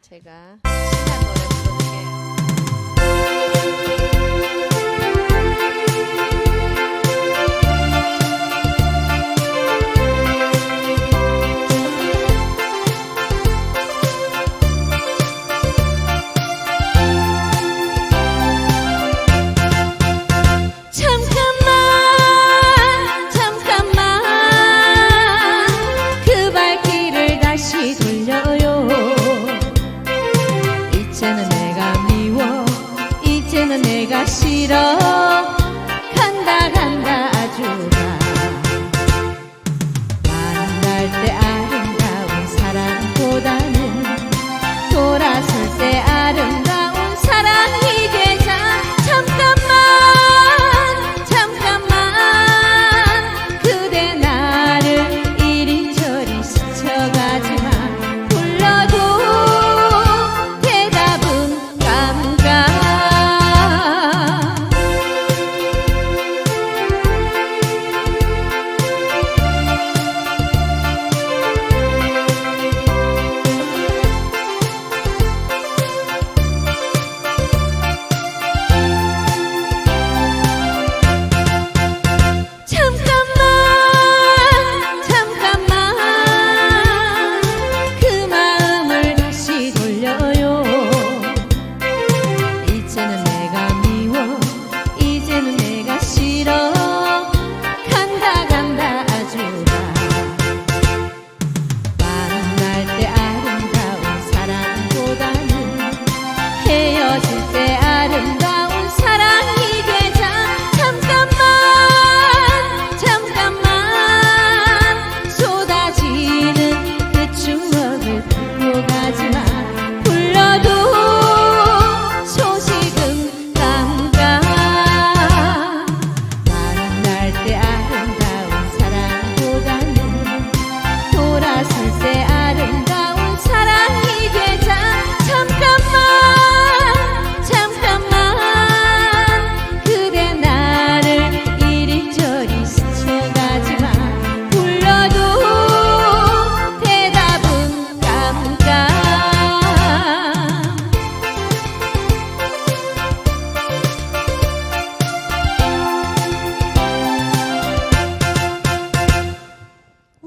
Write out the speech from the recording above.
제가 신난 노래 불러드릴게요. 이제는 내가 미워. 이제는 내가 싫어